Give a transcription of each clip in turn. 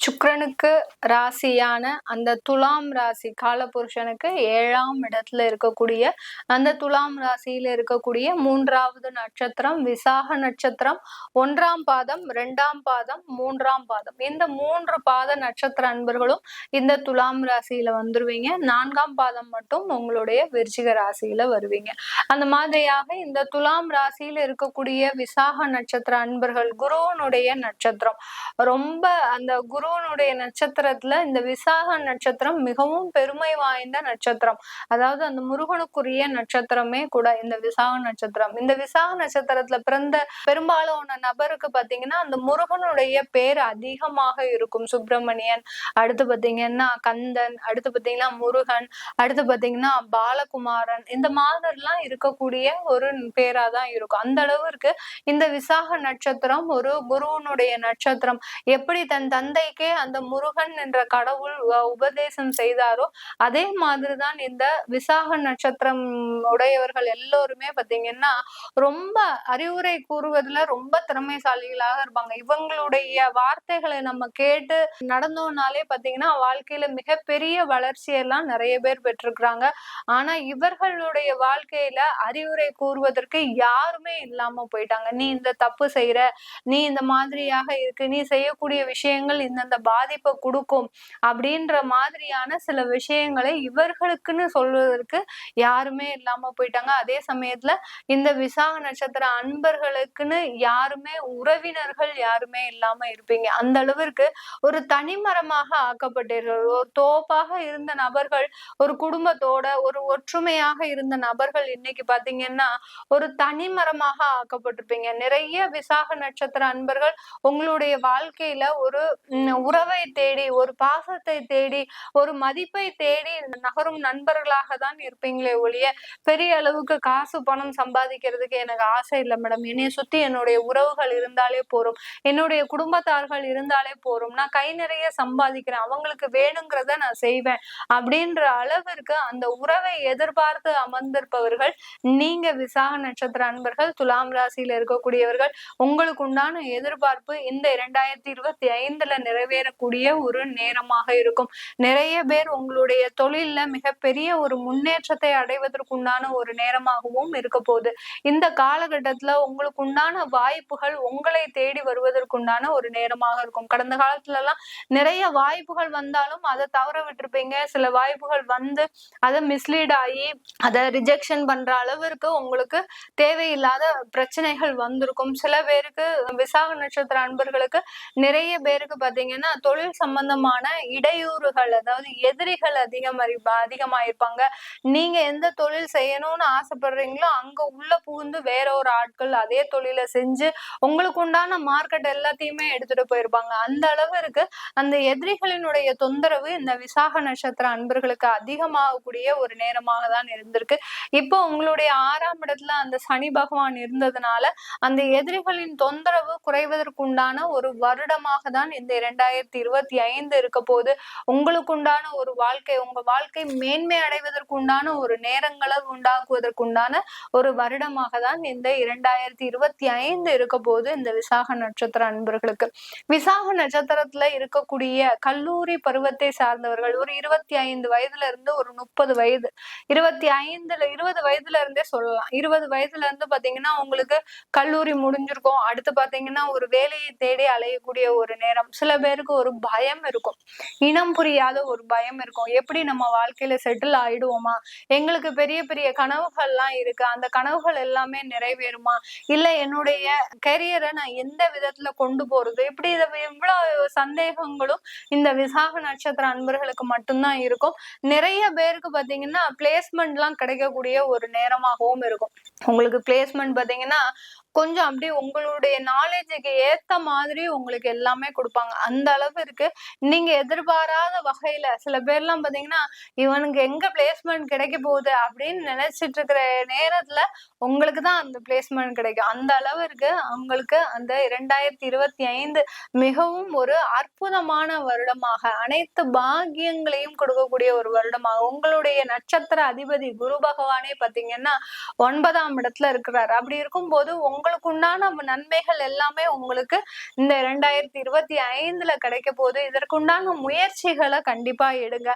சுக்ரனுக்கு ராசியான அந்த துலாம் ராசி காலபுருஷனுக்கு ஏழாம் இடத்துல இருக்கக்கூடிய அந்த துலாம் ராசியில இருக்கக்கூடிய மூன்றாவது நட்சத்திரம் விசாக நட்சத்திரம் ஒன்றாம் பாதம் இரண்டாம் பாதம் மூன்றாம் பாதம். இந்த மூன்று பாத நட்சத்திர அன்பர்களும் இந்த துலாம் ராசியில வந்துருவீங்க. நான்காம் பாதம் மட்டும் உங்களுடைய விருச்சிக ராசியில வருவீங்க. அந்த மாதிரியாக இந்த துலாம் ராசியில இருக்கக்கூடிய விசாக நட்சத்திர அன்பர்கள் குருவனுடைய நட்சத்திரம். ரொம்ப அந்த குருவனுடைய நட்சத்திரத்துல இந்த விசாக நட்சத்திரம் மிகவும் பெருமை வாய்ந்த நட்சத்திரம். அதாவது அந்த முருகனுக்குரிய நட்சத்திரமே கூட இந்த விசாக நட்சத்திரம். இந்த விசாக நட்சத்திரத்துல பிறந்த பெரும்பாலான நபருக்கு பாத்தீங்கன்னா அந்த முருகனுடைய பேர் அதிகமாக இருக்கும். சுப்பிரமணியன் அடுத்து பாத்தீங்கன்னா கந்தன் அடுத்து பாத்தீங்கன்னா முருகன் அடுத்து பாத்தீங்கன்னா பாலகுமாரன். இந்த மாதிரிலாம் இருக்கக்கூடிய ஒரு பேரா தான் இருக்கும். அந்த அளவிற்கு இந்த விசாக நட்சத்திரம் ஒரு குருவனுடைய நட்சத்திரம். எப்படி தன் தந்தைக்கே அந்த முருகன் என்ற கடவுள் உபதேசம் செய்தாரோ அதே மாதிரிதான் இந்த விசாக நட்சத்திரம் உடையவர்கள் எல்லோருமே பார்த்தீங்கன்னா ரொம்ப அறிவுரை கூறுவதுல ரொம்ப திறமைசாலிகளாக இருப்பாங்க. இவங்களுடைய வார்த்தைகளை நம்ம கேட்டு நடந்தோம்னாலே பாத்தீங்கன்னா வாழ்க்கையில மிகப்பெரிய வளர்ச்சியெல்லாம் நிறைய பேர் பெற்றிருக்கிறாங்க. ஆனா இவர்களுடைய வாழ்க்கையில அறிவுரை கூறுவதற்கு யாருமே இல்லாம போயிட்டாங்க. நீ இந்த தப்பு செய்யற நீ இந்த மாதிரியாக இருக்கு நீ செய்யக்கூடிய விஷயங்கள் இந்தந்த பாதிப்பை கொடுக்கும் அப்படின்ற மாதிரியான சில விஷயங்களை இவர்களுக்குன்னு சொல்வதற்கு யாருமே இல்லாம போயிட்டாங்க. அதே சமயத்துல இந்த விசாக நட்சத்திர அன்பர்களுக்குன்னு யாருமே உறவினர்கள் யாருமே இல்லாம இருப்பீங்க. அந்த அளவிற்கு ஒரு தனிமரமாக ஆக்கப்பட்டீர்கள். ஒரு தோப்பாக இருந்த நபர்கள் ஒரு குடும்பத்தோட ஒரு ஒற்றுமையாக இருந்த நபர்கள் இன்னைக்கு பாத்தீங்கன்னா ஒரு தனிமரமாக ஆக்கப்பட்டிருப்பீங்க. நிறைய விசாக நட்சத்திர அன்பர்கள் உங்களுடைய வாழ்க்கையில ஒரு உறவை தேடி ஒரு பாசத்தை தேடி ஒரு மதிப்பை தேடி நகரும் நண்பர்களாக தான் இருப்பீங்களே ஒழிய பெரிய அளவுக்கு காசு பணம் சம்பாதிக்கிறதுக்கு எனக்கு ஆசை இல்லை மேடம். என்னைய சுத்தி என்னுடைய உறவுகள் இருந்தாலே போறோம். என்னுடைய குடும்பத்தார்கள் இருந்தாலே போறோம். நான் கை நிறைய சம்பாதிக்கிறேன். அவங்களுக்கு வேணுங்கிறத நான் செய்வேன். அப்படின்ற அளவிற்கு அந்த உறவை எதிர்பார்த்து அமர்ந்திருப்பவர்கள் நீங்க விசாக நட்சத்திர அன்பர்கள் துலாம் ராசியில இருக்கக்கூடியவர்கள் உங்களுக்கு உண்டான எதிர்பார்ப்பு இந்த இரண்டாயிரத்தி இருபத்தி ஐந்துல நிறைவேறக்கூடிய ஒரு நேரமாக இருக்கும். நிறைய பேர் உங்களுடைய தொழில்ல மிகப்பெரிய ஒரு முன்னேற்றத்தை அடைவதற்குண்டான ஒரு நேரமாகவும் இருக்க போகுது. இந்த காலகட்டத்துல உங்களுக்கு உண்டான வாய்ப்புகள் உங்களை தேடி வருவதற்குண்டான ஒரு நேரமாக இருக்கும். கடந்த காலத்துல எல்லாம் நிறைய வாய்ப்புகள் வந்தாலும் அதை தவற விட்டுருப்பீங்க. சில வாய்ப்புகள் வந்து அதை மிஸ்லீட் ஆகி அதை ரிஜெக்ஷன் பண்ற அளவிற்கு உங்களுக்கு தேவையில்லாத பிரச்சனைகள் வந்திருக்கும். சில பேருக்கு விசாக நட்சத்திர அன்பர்களுக்கு நிறைய பேருக்கு பாத்தீங்கன்னா தொழில் சம்பந்தமான இடையூறுகள் அதாவது எதிரிகள் அதிகம் அதிகமாயிருப்பாங்க. நீங்க எந்த தொழில் செய்யணும்னு ஆசைப்படுறீங்களோ அங்க உள்ள புகுந்து வேற ஒரு ஆட்கள் அதே தொழிலை செஞ்சு உங்களுக்கு உண்டான மார்க்கெட் எல்லாத்தையுமே எடுத்துட்டு போயிருப்பாங்க. அந்த அளவு இருக்கு. அந்த எதிரிகளினுடைய தொந்தரவு இந்த விசாக நட்சத்திர அன்பர்களுக்கு அதிகமாகக்கூடிய ஒரு நேரமாக தான் இருந்திருக்கு. இப்போ உங்களுடைய ஆறாம் இடத்துல அந்த சனி பகவான் இருந்ததுனால அந்த எதிரிகளின் தொந்தரவு குறைவதற்குண்டான ஒரு வருடமாக தான் இந்த இரண்டாயிரத்தி இருபத்தி ஐந்து இருக்க போது உங்களுக்கு உண்டான ஒரு வாழ்க்கை உங்க வாழ்க்கை மேன்மை அடைவதற்குண்டான ஒரு நேரங்களை உண்டாக்குவதற்குண்டான ஒரு வருடமாக தான் இந்த இரண்டாயிரத்தி இருபத்தி ஐந்து இருக்க போது இந்த விசாக நட்சத்திர அன்பர்களுக்கு. விசாக நட்சத்திரத்துல இருக்கக்கூடிய கல்லூரி பருவத்தை சார்ந்தவர்கள் ஒரு இருபத்தி ஐந்து வயதுல இருந்து ஒரு முப்பது வயது இருபத்தி ஐந்துல இருபது வயதுல இருந்தே சொல்லலாம். இருபது வயதுல இருந்து பாத்தீங்கன்னா உங்களுக்கு கல்லூரி முடிஞ்சிருக்கும். அடுத்து பாத்தீங்கன்னா ஒரு வேலையை தேடி அலையக்கூடிய ஒரு நேரம். சில பேருக்கு ஒரு பயம் இருக்கும். இனம் புரியாத ஒரு பயம் இருக்கும். எப்படி நம்ம வாழ்க்கையில செட்டில் ஆயிடுவோமா? எங்களுக்கு பெரிய பெரிய கனவுகள்லாம் இருக்கு. அந்த கனவுகள் எல்லாமே நிறைவேறுமா? இல்ல என்னுடைய கெரியரை நான் எந்த விதத்துல கொண்டு போறது? இப்படி இதை இவ்வளவு சந்தேகங்களும் இந்த விசாக நட்சத்திர அன்பர்களுக்கு மட்டும்தான் இருக்கும். நிறைய பேருக்கு பாத்தீங்கன்னா பிளேஸ்மெண்ட் எல்லாம் கிடைக்கக்கூடிய ஒரு நேரமாகவும் இருக்கும். உங்களுக்கு பிளேஸ்மெண்ட் பாத்தீங்கன்னா கொஞ்சம் அப்படியே உங்களுடைய நாலேஜுக்கு ஏத்த மாதிரி உங்களுக்கு எல்லாமே கொடுப்பாங்க. அந்த அளவு இருக்கு. நீங்க எதிர்பாராத வகையில சில பேர்லாம் பாத்தீங்கன்னா இவனுக்கு எங்க பிளேஸ்மெண்ட் கிடைக்க போகுது? அப்படின்னு நினைச்சிட்டு இருக்கிற நேரத்துல உங்களுக்கு தான் அந்த பிளேஸ்மெண்ட் கிடைக்கும். அந்த அளவு இருக்கு. அவங்களுக்கு அந்த இரண்டாயிரத்தி இருபத்தி ஐந்து மிகவும் ஒரு அற்புதமான வருடமாக அனைத்து பாகியங்களையும் கொடுக்கக்கூடிய ஒரு வருடமாக. உங்களுடைய நட்சத்திர அதிபதி குரு பகவானே பாத்தீங்கன்னா ஒன்பதாம் இடத்துல இருக்கிறார். அப்படி இருக்கும்போது உங்க உங்களுக்கு உண்டான நன்மைகள் எல்லாமே உங்களுக்கு இந்த இரண்டாயிரத்தி இருபத்தி ஐந்துல கிடைக்க போது இதற்குண்டான முயற்சிகளை கண்டிப்பா எடுங்க.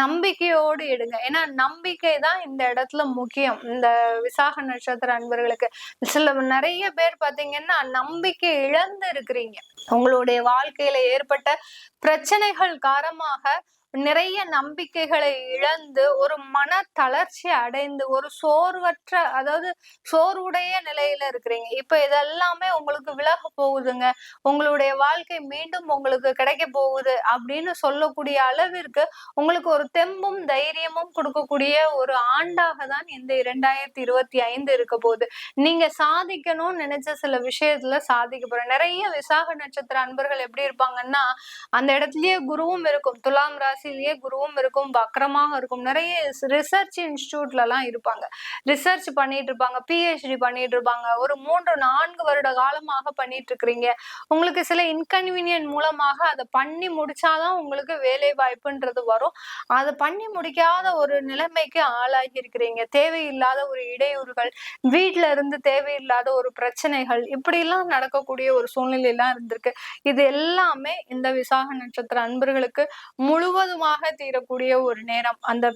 நம்பிக்கையோடு எடுங்க. ஏன்னா நம்பிக்கை தான் இந்த இடத்துல முக்கியம். இந்த விசாக நட்சத்திர அன்பர்களுக்கு. சில நிறைய பேர் பாத்தீங்கன்னா நம்பிக்கை இழந்து இருக்கிறீங்க. உங்களுடைய வாழ்க்கையில ஏற்பட்ட பிரச்சனைகள் காரணமாக நிறைய நம்பிக்கைகளை இழந்து ஒரு மன தளர்ச்சி அடைந்து ஒரு சோர்வற்ற அதாவது சோர்வுடைய நிலையில இருக்கிறீங்க. இப்ப இதெல்லாமே உங்களுக்கு விலக போகுதுங்க. உங்களுடைய வாழ்க்கை மீண்டும் உங்களுக்கு கிடைக்க போகுது அப்படின்னு சொல்லக்கூடிய அளவிற்கு உங்களுக்கு ஒரு தெம்பும் தைரியமும் கொடுக்கக்கூடிய ஒரு ஆண்டாக தான் இந்த இரண்டாயிரத்தி இருபத்தி ஐந்து இருக்க போகுது. நீங்க சாதிக்கணும்னு நினைச்ச சில விஷயத்துல சாதிக்க போற நிறைய விசாக நட்சத்திர அன்பர்கள் எப்படி இருப்பாங்கன்னா அந்த இடத்துலயே குருவும் இருக்கும். துலாம் ராசி ராசிலேயே குருவும் இருக்கும் வக்கரமாக இருக்கும். நிறைய ரிசர்ச் இன்ஸ்டியூட்ல எல்லாம் இருப்பாங்க. ரிசர்ச் பண்ணிட்டு இருப்பாங்க பிஹெச்டி பண்ணிட்டு இருப்பாங்க. ஒரு மூன்று நான்கு வருட காலமாக பண்ணிட்டு இருக்கிறீங்க உங்களுக்கு சில இன்கன்வீனியன்ட் மூலமாக அதை பண்ணி முடிச்சாதான் உங்களுக்கு வேலை வாய்ப்புன்றது வரும். அதை பண்ணி முடிக்காத ஒரு நிலைமைக்கு ஆளாகி இருக்கிறீங்க தேவையில்லாத ஒரு இடையூறுகள் வீட்டுல இருந்து தேவையில்லாத ஒரு பிரச்சனைகள் இப்படி எல்லாம் நடக்கக்கூடிய ஒரு சூழ்நிலை எல்லாம் இருந்திருக்கு. இது எல்லாமே இந்த விசாக நட்சத்திர அன்பர்களுக்கு முழுவதும் முழுவதுமாக தீரக்கூடிய ஒரு நேரம். அந்த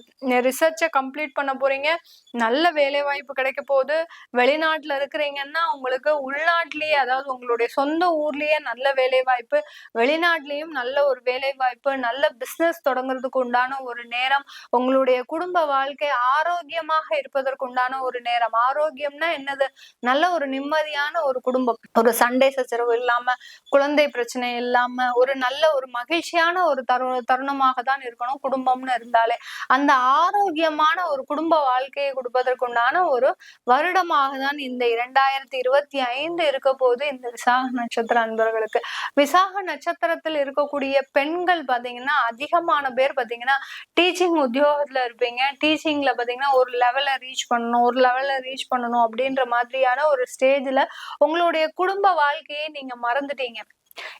ரிசர்ச்சை கம்ப்ளீட் பண்ண போறீங்க. நல்ல வேலை வாய்ப்பு கிடைக்க போகுது. வெளிநாட்டுல இருக்கிறீங்கன்னா உங்களுக்கு உள்நாட்டிலேயே அதாவது உங்களுடைய சொந்த ஊர்லயே நல்ல வேலை வாய்ப்பு வெளிநாட்டிலையும் நல்ல ஒரு வேலை வாய்ப்பு நல்ல பிசினஸ் தொடங்குறதுக்கு உண்டான ஒரு நேரம் உங்களுடைய குடும்ப வாழ்க்கை ஆரோக்கியமாக இருப்பதற்கு உண்டான ஒரு நேரம். ஆரோக்கியம்னா என்னது? நல்ல ஒரு நிம்மதியான ஒரு குடும்பம். ஒரு சண்டை சச்சரவு இல்லாம குழந்தை பிரச்சனை இல்லாம ஒரு நல்ல ஒரு மகிழ்ச்சியான ஒரு தரு தருணமாக தான் இருக்கணும் குடும்பம்னு இருந்தாலே. அந்த ஆரோக்கியமான ஒரு குடும்ப வாழ்க்கையை கொடுப்பதற்குண்டான ஒரு வருடமாக தான் இந்த இரண்டாயிரத்தி இருபத்தி ஐந்து இருக்க போது இந்த விசாக நட்சத்திர அன்பர்களுக்கு. விசாக நட்சத்திரத்தில் இருக்கக்கூடிய பெண்கள் பாத்தீங்கன்னா அதிகமான பேர் பாத்தீங்கன்னா டீச்சிங் உத்தியோகத்துல இருப்பீங்க. டீச்சிங்ல பாத்தீங்கன்னா ஒரு லெவல்ல ரீச் பண்ணணும் ஒரு லெவல்ல ரீச் பண்ணணும் அப்படின்ற மாதிரியான ஒரு ஸ்டேஜ்ல உங்களுடைய குடும்ப வாழ்க்கையை நீங்க மறந்துட்டீங்க.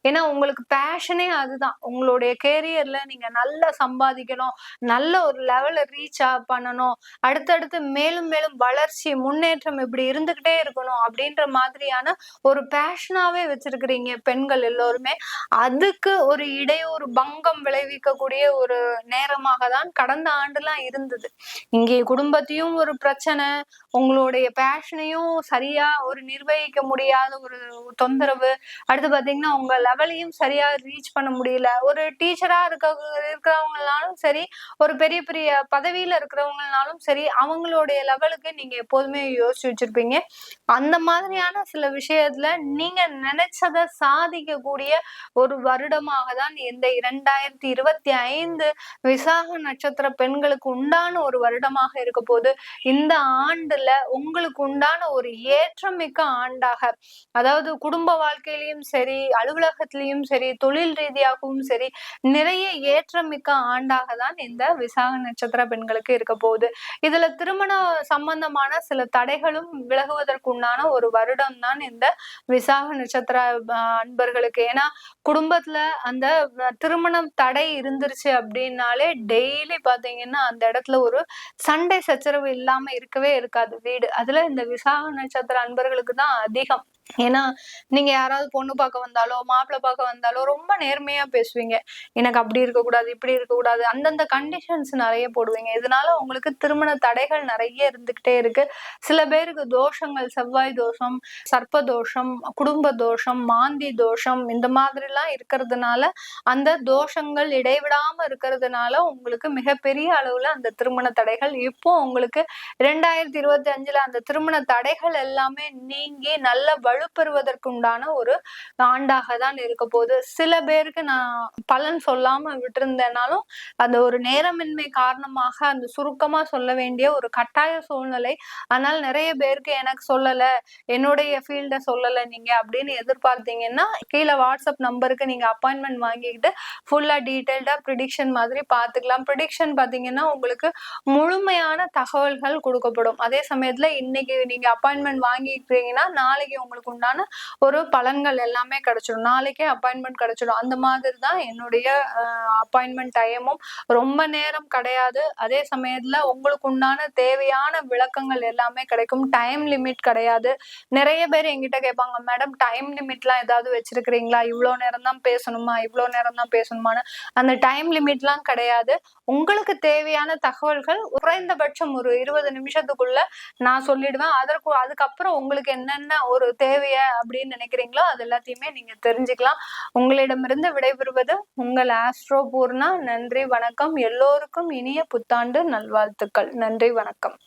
ஏன்னா உங்களுக்கு பேஷனே அதுதான். உங்களுடைய கேரியர்ல நீங்க நல்லா சம்பாதிக்கணும் நல்ல ஒரு லெவல ரீச் பண்ணணும் அடுத்தடுத்து மேலும் மேலும் வளர்ச்சி முன்னேற்றம் இப்படி இருந்துகிட்டே இருக்கணும் அப்படின்ற மாதிரியான ஒரு பேஷனாவே வச்சிருக்கிறீங்க பெண்கள் எல்லோருமே. அதுக்கு ஒரு இடையூறு பங்கம் விளைவிக்கக்கூடிய ஒரு நேரமாக தான் கடந்த ஆண்டுலாம் இருந்தது. இங்கே குடும்பத்தையும் ஒரு பிரச்சனை உங்களுடைய பேஷனையும் சரியா ஒரு நிர்வகிக்க முடியாத ஒரு தொந்தரவு. அடுத்து பாத்தீங்கன்னா உங்க லெவலையும் சரியா ரீச் பண்ண முடியல. ஒரு டீச்சரா இருக்க இருக்கிறவங்கனாலும் சரி ஒரு பெரிய பெரிய பதவியில இருக்கிறவங்கனாலும் சரி அவங்களுடைய லெவலுக்கு நீங்க எப்போதுமே யோசிச்சு வச்சிருப்பீங்க. அந்த மாதிரியான சில விஷயத்துல நீங்க நினைச்சதை சாதிக்கக்கூடிய ஒரு வருடமாக தான் இந்த இரண்டாயிரத்தி இருபத்தி ஐந்து விசாக நட்சத்திர பெண்களுக்கு உண்டான ஒரு வருடமாக இருக்க போது இந்த ஆண்டுல உங்களுக்கு உண்டான ஒரு ஏற்றமிக்க ஆண்டாக அதாவது குடும்ப வாழ்க்கையிலையும் சரி அலுவலகத்திலையும் சரி தொழில் ரீதியாகவும் சரி நிறைய ஏற்றமிக்க ஆண்டாக தான் இந்த விசாக நட்சத்திர பெண்களுக்கு இருக்க போகுது. இதுல திருமண சம்பந்தமான சில தடைகளும் விலகுவதற்குண்டான ஒரு வருடம் தான் இந்த விசாக நட்சத்திர அன்பர்களுக்கு. ஏன்னா குடும்பத்துல அந்த திருமணம் தடை இருந்துருச்சு அப்படின்னாலே டெய்லி பாத்தீங்கன்னா அந்த இடத்துல ஒரு சண்டை சச்சரவு இல்லாம இருக்கவே இருக்காது வீடு. அதுல இந்த விசாக நட்சத்திர அன்பர்களுக்கு தான் அதிகம். ஏன்னா நீங்க யாராவது பொண்ணு பார்க்க வந்தாலோ மாப்பிள்ளை பார்க்க வந்தாலோ ரொம்ப நேர்மையா பேசுவீங்க. எனக்கு அப்படி இருக்கக்கூடாது இப்படி இருக்கக்கூடாது அந்தந்த கண்டிஷன்ஸ் நிறைய போடுவீங்க. இதனால உங்களுக்கு திருமண தடைகள் நிறைய இருந்துகிட்டே இருக்கு. சில பேருக்கு தோஷங்கள் செவ்வாய் தோஷம் சர்ப்ப தோஷம் குடும்ப தோஷம் மாந்தி தோஷம் இந்த மாதிரிலாம் இருக்கிறதுனால அந்த தோஷங்கள் இடைவிடாம இருக்கிறதுனால உங்களுக்கு மிகப்பெரிய அளவுல அந்த திருமண தடைகள் இப்போ உங்களுக்கு இரண்டாயிரத்தி இருபத்தி அஞ்சுல அந்த திருமண தடைகள் எல்லாமே நீங்கி நல்ல வலுப்பெறுவதற்குண்டான ஒரு ஆண்டாக தான் இருக்க போகுது. சில பேருக்கு நான் பலன் சொல்லாம விட்டிருந்தேனாலும் அந்த ஒரு நேரமின்மை காரணமாக அந்த சுருக்கமா சொல்ல வேண்டிய ஒரு கட்டாய சூழ்நிலை ஆனால் நிறைய பேருக்கு எனக்கு சொல்லல என்னுடைய ஃபீல்ட சொல்லல நீங்க அப்படின்னு எதிர்பார்த்தீங்கன்னா கீழே வாட்ஸ்அப் நம்பருக்கு நீங்க அப்பாயின்மெண்ட் வாங்கிக்கிட்டு ஃபுல்லா டீட்டெயில்டா ப்ரிடிக்ஷன் மாதிரி பார்த்துக்கலாம். ப்ரிடிக்ஷன் பார்த்தீங்கன்னா உங்களுக்கு முழுமையான தகவல்கள் கொடுக்கப்படும். அதே சமயத்துல இன்னைக்கு நீங்க அப்பாயின்மெண்ட் வாங்கிக்கிறீங்கன்னா நாளைக்கு உங்களுக்கு உங்களுக்கு உண்டான ஒரு பலன்கள் எல்லாமே கிடைச்சிடும் நாளைக்கே அப்பாயின்மெண்ட் கிடைச்சிடும் அந்த மாதிரி தான் என்னுடைய அப்பாயின்மெண்ட் டைமும் ரொம்ப நேரம் கிடையாது. அதே சமயத்துல உங்களுக்கு உண்டான தேவையான விளக்கங்கள் எல்லாமே கிடைக்கும். டைம் லிமிட் கிடையாது. நிறைய பேர் எங்கிட்ட கேட்பாங்க மேடம் டைம் லிமிட்லாம் ஏதாவது வச்சிருக்கிறீங்களா? இவ்வளோ நேரம் தான் பேசணுமா? இவ்வளோ நேரம் தான் பேசணுமான்னு? அந்த டைம் லிமிட்லாம் கிடையாது. உங்களுக்கு தேவையான தகவல்கள் குறைந்தபட்சம் ஒரு இருபது நிமிஷத்துக்குள்ள நான் சொல்லிடுவேன். அதற்கு அதுக்கப்புறம் உங்களுக்கு என்னென்ன ஒரு தேவை தேவைய அப்படின்னு நினைக்கிறீங்களோ அது எல்லாத்தையுமே நீங்க தெரிஞ்சுக்கலாம். உங்களிடமிருந்து விடைபெறுவது உங்கள் ஆஸ்ட்ரோ பூர்ணா. நன்றி வணக்கம். எல்லோருக்கும் இனிய புத்தாண்டு நல்வாழ்த்துக்கள். நன்றி வணக்கம்.